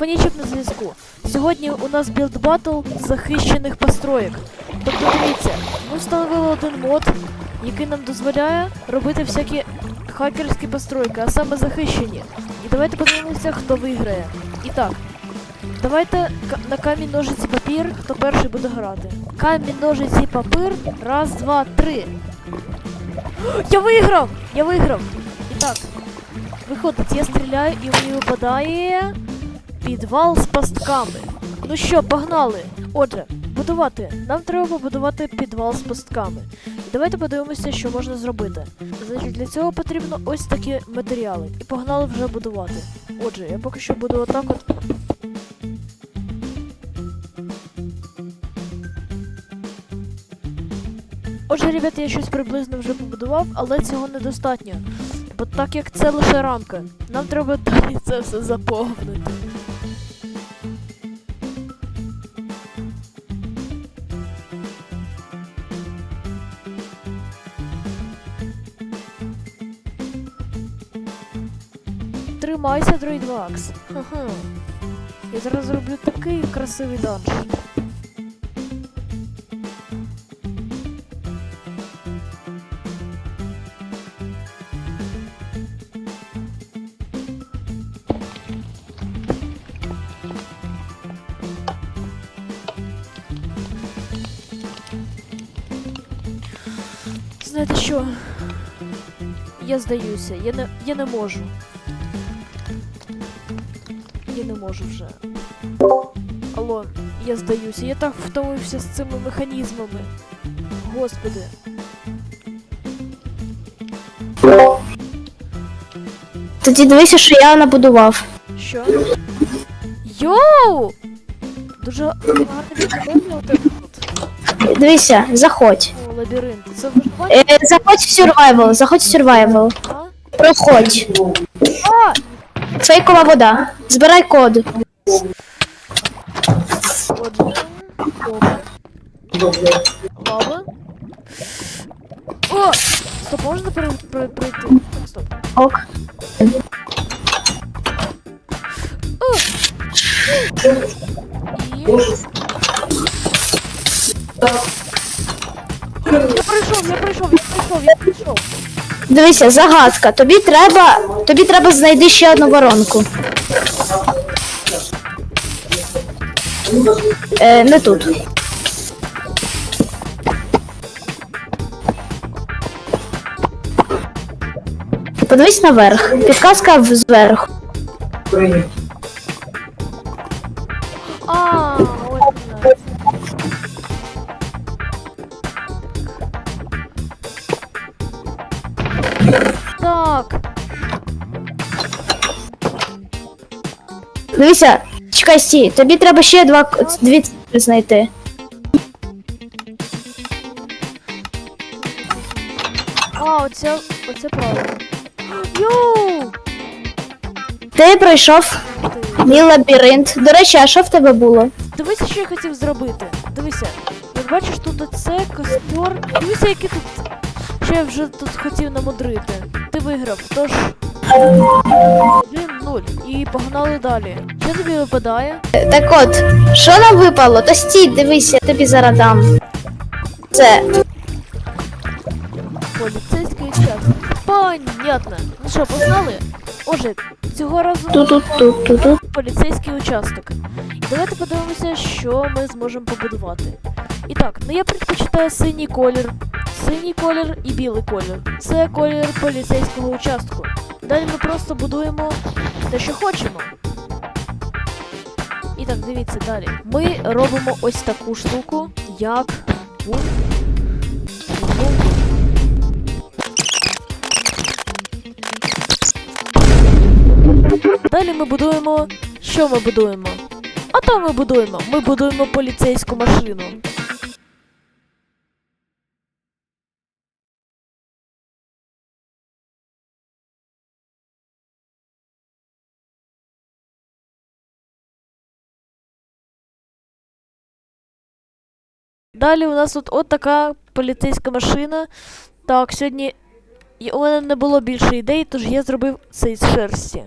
Фанічок на зв'язку. Сьогодні у нас білд батл захищених построєк. Тобто дивіться, ми встановили один мод, який нам дозволяє робити всякі хакерські постройки, а саме захищені. І давайте подивимося, хто виграє. І так, давайте на камінь, ножиці, папір, хто перший буде грати. Камінь, ножиці, папір. Раз, два, три. Я виграв! Я виграв! І так, виходить, я стріляю і мені випадає. Підвал з пастками. Ну що, погнали. Отже, будувати. Нам треба побудувати підвал з пастками. Давайте подивимося, що можна зробити. Значить, для цього потрібно ось такі матеріали. І погнали вже будувати. Отже, я поки що буду отак от. Отже, ребята, я щось приблизно вже побудував, але цього недостатньо. Бо так як це лише рамка, нам треба далі це все заповнити. Тримайся, Дроїдвакс. Ха-ха. Я зараз зроблю такий красивий данж. Знаєте що? Я здаюся, я не, я не можу. Я не можу вже. Алло, я здаюся, я так втомився з цими механізмами. Господи. Тоді дивися, що я набудував. Що? Йоу! Дуже гарне відповідно тут. Дивися, заходь. О, лабіринт. Це виживання? Е, заходь в survival, заходь в survival. А? Проходь. А! Фейкова вода. Збирай код. Добре. Лава. О! Стоп, можна пере- пере- пройти? Стоп. Ок. І... Я прийшов, я прийшов, я прийшов, я прийшов. Дивися, загадка. Тобі треба. Тобі треба знайти ще одну воронку. Е, не тут. Подивись наверх. Підказка зверху. Дивися, чекай, стій. Тобі треба ще два дві цифри знайти. а, оце, оце правильно. Йоу! Ти пройшов мій лабіринт. До речі, а що в тебе було? Дивися, що я хотів зробити. Дивися. Як бачиш, тут оце костер. Дивися, який тут. Що я вже тут хотів намудрити. Ти виграв, тож. 1-0. І погнали далі. Що тобі випадає? Так от, що нам випало? Та стій, дивись, я тобі зараз дам. Це Поліцейський участок. Понятно. Ну що, погнали? Отже, цього разу тут-тут-тут-тут. поліцейський участок. І давайте подивимося, що ми зможемо побудувати. І так, ну я предпочитаю синій колір, синій колір і білий колір. Це колір поліцейського участку. Далі ми просто будуємо те, що хочемо. І так, дивіться далі. Ми робимо ось таку штуку, як. Далі ми будуємо. Що ми будуємо? А то ми будуємо. Ми будуємо поліцейську машину. Далі у нас тут от така поліцейська машина. Так, сьогодні і у мене не було більше ідей, тож я зробив цей з шерсті.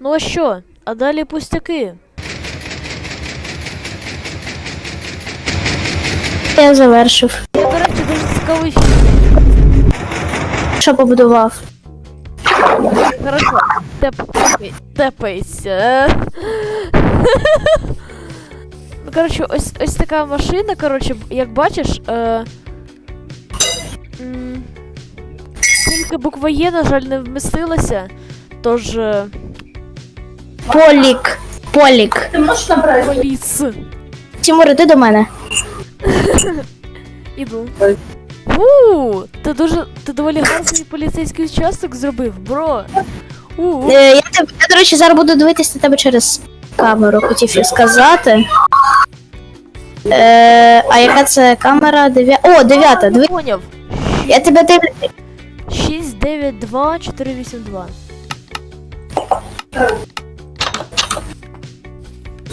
Ну а що? а далі пустяки. Я завершив. Я, до речі, дуже цікавий фільм. Що побудував? Хорошо. Теп... Тепайся. Ну, коротше, ось, ось така машина, коротше, як бачиш, е... Тільки буква Є, на жаль, не вмістилася. Тож. Е... Полік. Полік. Поліс. Тимур, іди до мене. Іду. У, ти дуже. Ти доволі гарний поліцейський участок зробив, бро. У, Е, я, тебе, я, до речі, зараз буду дивитися на тебе через камеру, хотів я сказати. Е, а яка це камера? Дев'я... О, дев'ята. Диви... поняв. Я тебе дивлюся. 692 482.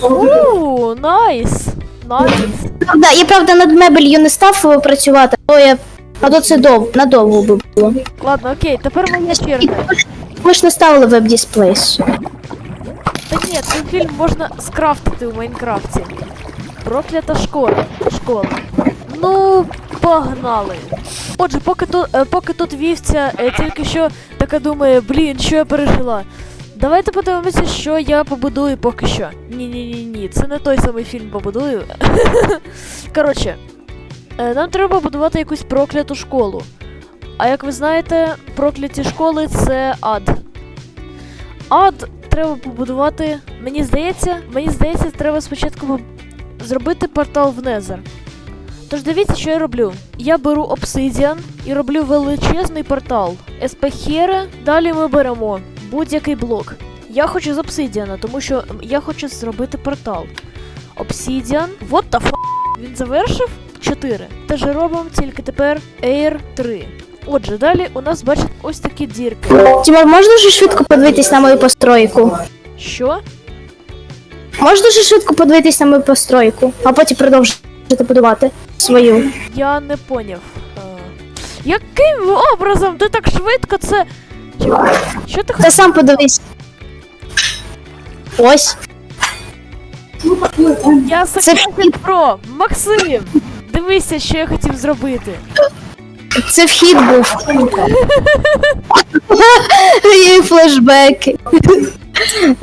Ууу, найс! Найс! Правда, я правда над мебелью не став працювати, то я. А то це дов... надовго би було. Ладно, окей, тепер моя черга. Ми ж не ставили веб-дисплейс. Та ні, цей фільм можна скрафтити у Майнкрафті. Проклята школа. Школа. Ну, погнали. Отже, поки тут, е, поки тут вівця е, тільки що така думає, блін, що я пережила. Давайте подивимося, що я побудую поки що. Ні-ні-ні, ні, це не той самий фільм побудую. Коротше, е, нам треба будувати якусь прокляту школу. А як ви знаєте, прокляті школи це ад. Ад треба побудувати. Мені здається, мені здається, треба спочатку зробити портал в Незер. Тож дивіться, що я роблю. Я беру обсидіан і роблю величезний портал. Еспехєре, далі ми беремо будь-який блок. Я хочу з обсидіана, тому що я хочу зробити портал. Обсидіан. What the f***? Він завершив? 4. Те ж робимо, тільки тепер Air 3. Отже, далі у нас бачите ось такі дірки. Тимур, можеш дуже швидко подивитись на мою постройку? Що? Можеш дуже швидко подивитись на мою постройку, а потім продовжити будувати свою. Я не поняв. Е, яким образом ти так швидко це. Що ти Ти сам подивись. Ось. Я Це Секретний Про! Максим! Дивися, що я хотів зробити. Це вхід був. Є флешбеки.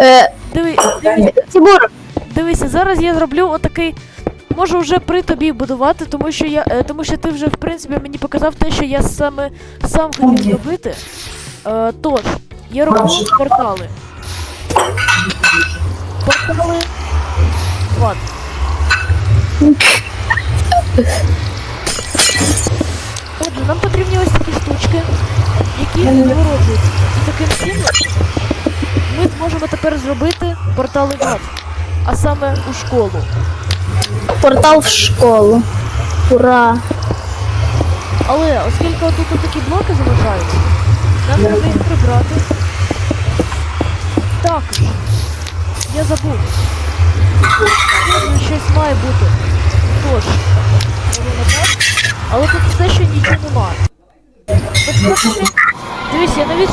Е, Диви, диви, Тимур, дивися, зараз я зроблю отакий. Можу вже при тобі будувати, тому що я. е, тому що ти вже в принципі мені показав те, що я саме сам хотів зробити. Е, тож, я роблю портали. Портали. Вот. Отже, нам потрібні ось такі штучки, які вивороджуються. І таким чином ми зможемо тепер зробити портали в ад, а саме у школу. портал в школу. Ура! Але оскільки тут такі блоки залишаються, нам треба їх прибрати. Також, я забув. Тут щось має бути. Тож. Але тут все ще нічого немає. Дивись, я навіть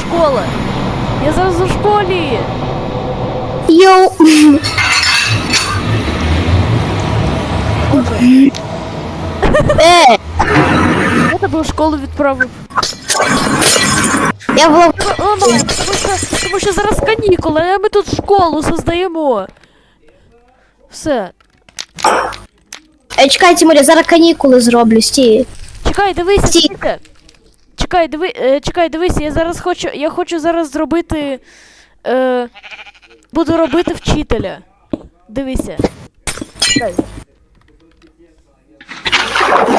школа. Я зараз у школі. Йоу! Отже, Е, я тебе у школу відправив. я в лав... Ламай, тому що, тому що зараз канікули, а ми тут школу создаємо. Все. Е, чекай, Тимур, я зараз канікули зроблю, стій. Чекай, дивися, Стій. дивися. Чекай, диви, е, чекай, дивися, я зараз хочу. Я хочу зараз зробити. Е, буду робити вчителя. Дивися.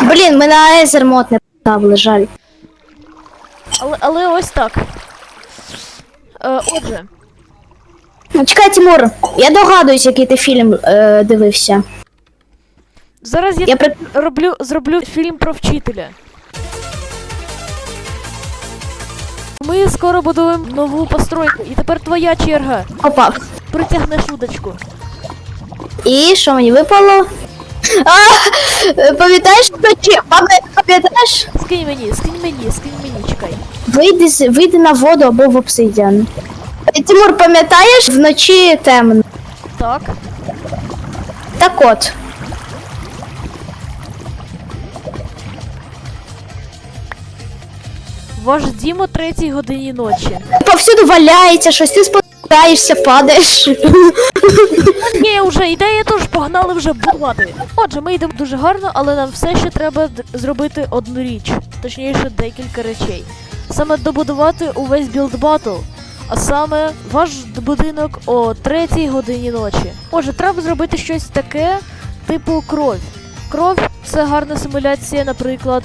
Блін, ми на Езер мод не поставили, жаль. Але, але ось так. Е, отже, Ну, Чекай, Тимур, я догадуюсь, який ти фільм е, дивився. зараз я, Я при... роблю, зроблю фільм про вчителя. Ми скоро будуємо нову постройку, і тепер твоя черга. попав. Притягнеш удочку. І що мені випало? А, е, пам'ятаєш, вночі? Пам'я- пам'ятаєш? Скинь мені, скинь мені, скинь мені, чекай. Вийди, з- вийди на воду або в обсидіан. Тимур, пам'ятаєш, вночі темно. Так. Так от. Ваш дім о третій годині ночі. Повсюду валяється щось, ти спотикаєшся, падаєш. Є вже ідея, тож погнали вже будувати. Отже, ми йдемо дуже гарно, але нам все ще треба зробити одну річ, точніше декілька речей. Саме добудувати увесь білд батл, а саме ваш будинок о третій годині ночі. Отже, треба зробити щось таке, типу кров. Кров це гарна симуляція, наприклад,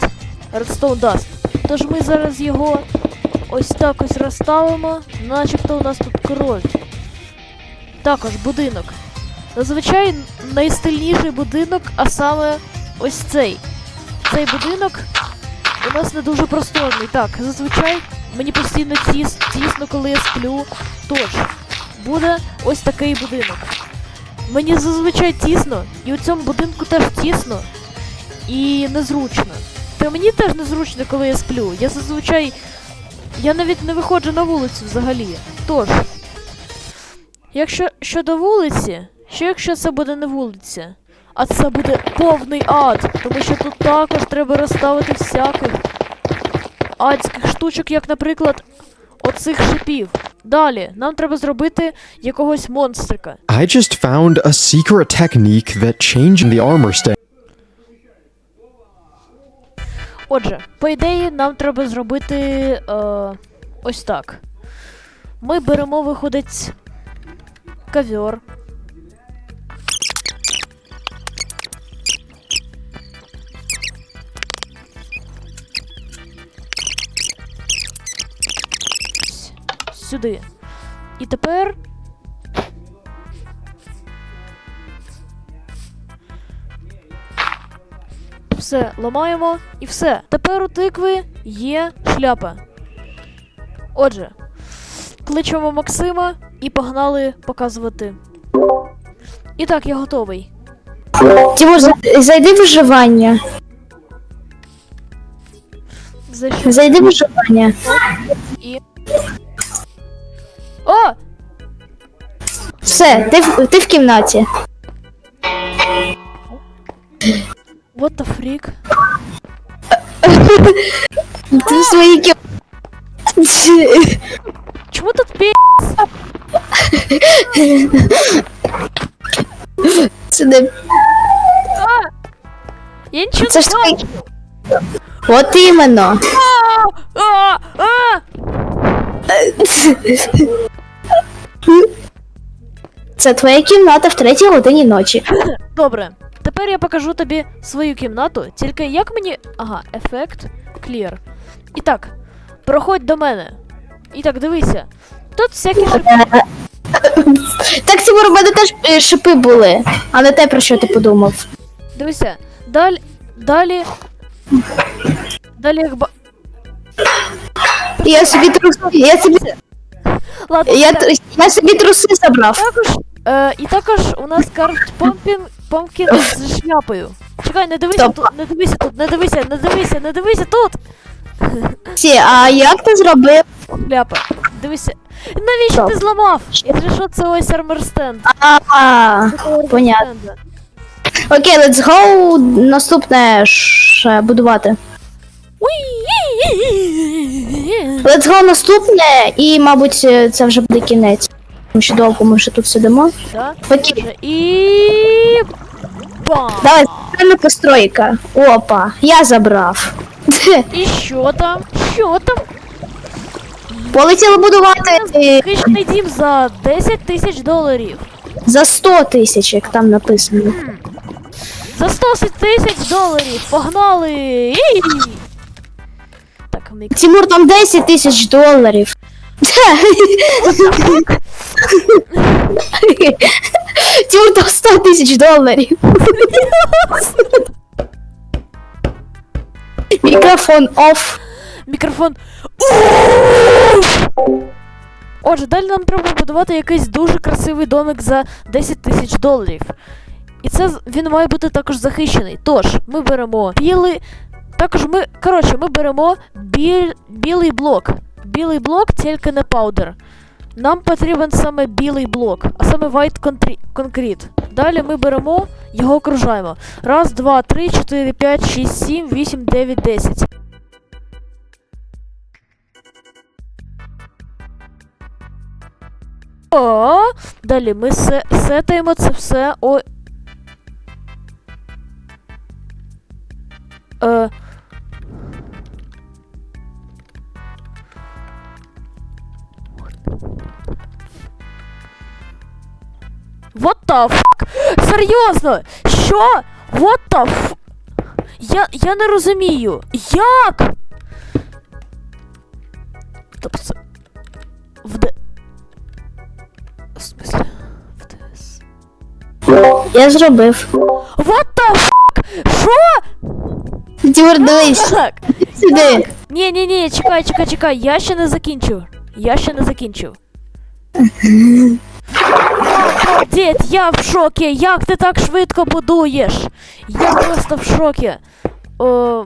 Redstone Dust. Тож ми зараз його ось так ось розставимо, начебто у нас тут кров. Також будинок. Зазвичай найстильніший будинок, а саме ось цей. Цей будинок у нас не дуже просторний. Так, зазвичай мені постійно тіс, тісно, коли я сплю. Тож, буде ось такий будинок. Мені зазвичай тісно, і у цьому будинку теж тісно і незручно. Та мені теж незручно, коли я сплю. Я зазвичай. Я навіть не виходжу на вулицю взагалі. Тож, Якщо щодо вулиці, що якщо це буде не вулиця, а це буде повний ад, тому що тут також треба розставити всяких адських штучок, як, наприклад, оцих шипів. Далі, нам треба зробити якогось монстрика. I just found a secret technique that changed the armor stand. Отже, по ідеї, нам треба зробити е, ось так. Ми беремо, виходить, ковер. Сюди. І тепер. Все, ламаємо і все. Тепер у тикви є шляпа. Отже, кличемо Максима і погнали показувати. І так, я готовий. Тимур, зайди в виживання. Зайшов Зайди в виживання. і. О! Все, ти в, ти в кімнаті. What the freak? В своїй кімнаті. Тут. Це не. Я нічого Це не ж бачу. твої. От. А! А! Це твоя кімната в третій годині ночі. Добре. Тепер я покажу тобі свою кімнату, тільки як мені. Ага, ефект clear. І так, проходь до мене. І так, дивися. Тут всякі шипи. Так, Тимур, у мене теж е, шипи були, а не те, про що ти подумав. Дивися. Далі. Далі. Далі як ба. Я собі труси. Я собі, Ладно, я, я собі труси забрав. також. Е, і також у нас карт Помпін Помпкін з шляпою. Чекай, не дивися Стоп. тут, не дивися тут, не дивися, не дивися, не дивися тут! Сі, а як ти зробив? Шляпа. Дивися. Навіщо Стоп. ти зламав? Якщо що, це ось арморстенд. А, понятно. Окей, let's go. Наступне ж будувати. Let's go наступне, і, мабуть, це вже буде кінець. Тому що довго ми ще тут сидимо. Да? Окей, І... Бам! давай, саме постройка. Опа, я забрав. І що там? Що там? Полетіли будувати Хищний дім за 10 тисяч доларів. за 100 тисяч, як там написано. За 100 тисяч доларів. Погнали! Ій! Так, мік. Тимур, там 10 тисяч доларів. Тимур, там 100 тисяч доларів. Мікрофон оф. Мікрофон. Отже, далі нам треба будувати якийсь дуже красивий домик за 10 тисяч доларів. І це він має бути також захищений. Тож, ми беремо білий. Також ми. Коротше, ми беремо біль, білий блок. Білий блок, тільки не паудер. Нам потрібен саме білий блок, а саме white concre- concrete. Далі ми беремо, його окружаємо. Раз, два, три, чотири, п'ять, шість, сім, вісім, дев'ять, десять. О, далі ми се- сетаємо це все о. Е... What the fuck? Серйозно? Що? What the f... Я, я не розумію. Як? Тобто це... В де... В смысле? В ДС. Я зробив. What the fuck? Що? Дюр, дивись, Так. сюди. Ні, ні, ні, чекай, чекай, чекай, я ще не закінчив. Я ще не закінчив. Дід, я в шокі. Як ти так швидко будуєш? Я просто в шокі. О,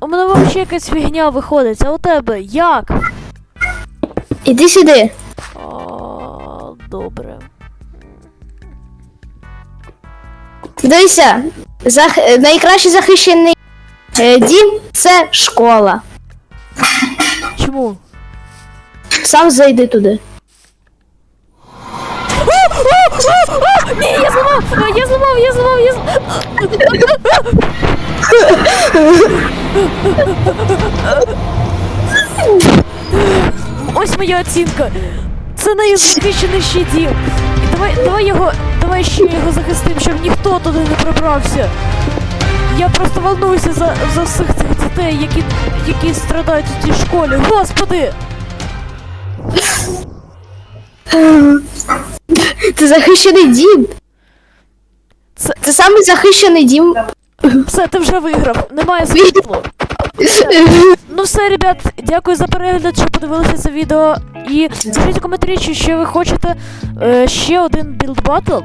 у мене взагалі якась фігня виходить, а у тебе як? Іди сюди. О, добре. Дивися, зах... найкраще захищений е, дім це школа. Чому? Сам зайди туди. Ні, я зламав! Я зламав, я зламав, я зламав! Ось моя оцінка. Це найзахищеніший дім. І давай, давай його, давай ще його захистим, щоб ніхто туди не пробрався. Я просто волнуюся за, за всіх цих дітей, які, які страдають у цій школі. Господи! Це захищений дім. Це- Це самий захищений дім. Все, ти вже виграв. Немає світло. Ну все, ребят, дякую за перегляд, що подивилися це відео. І пишіть у коментарі, чи ще ви хочете е, ще один білд батл.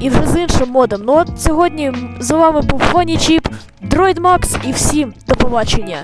І вже з іншим модом. Ну от сьогодні з вами був Фоні Чіп, Дроїд Макс і всім до побачення.